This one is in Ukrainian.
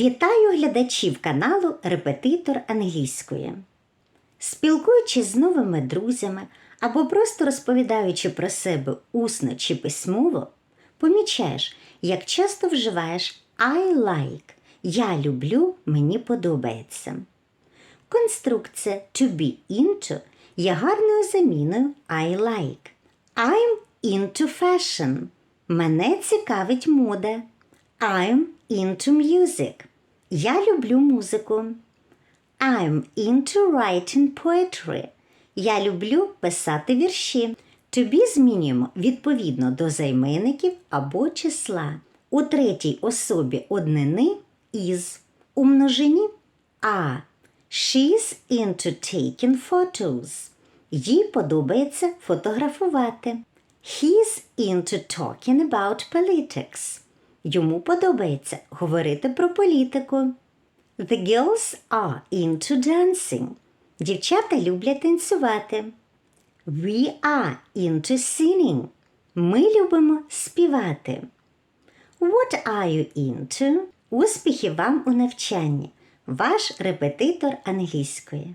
Вітаю глядачів каналу Репетитор англійської. Спілкуючись з новими друзями або просто розповідаючи про себе усно чи письмово, помічаєш, як часто вживаєш I like Я люблю, мені подобається. Конструкція to be into є гарною заміною I like. I'm into fashion. Мене цікавить мода. I'm into music. Я люблю музику. I'm into writing poetry. Я люблю писати вірші. Be змінюємо відповідно до займенників або числа. У третій особі однини is. У множині а. She's into taking photos. Їй подобається фотографувати. He's into talking about politics. Йому подобається говорити про політику. The girls are into dancing. Дівчата люблять танцювати. We are into singing. Ми любимо співати. What are you into? Успіхів вам у навчанні. Ваш репетитор англійської.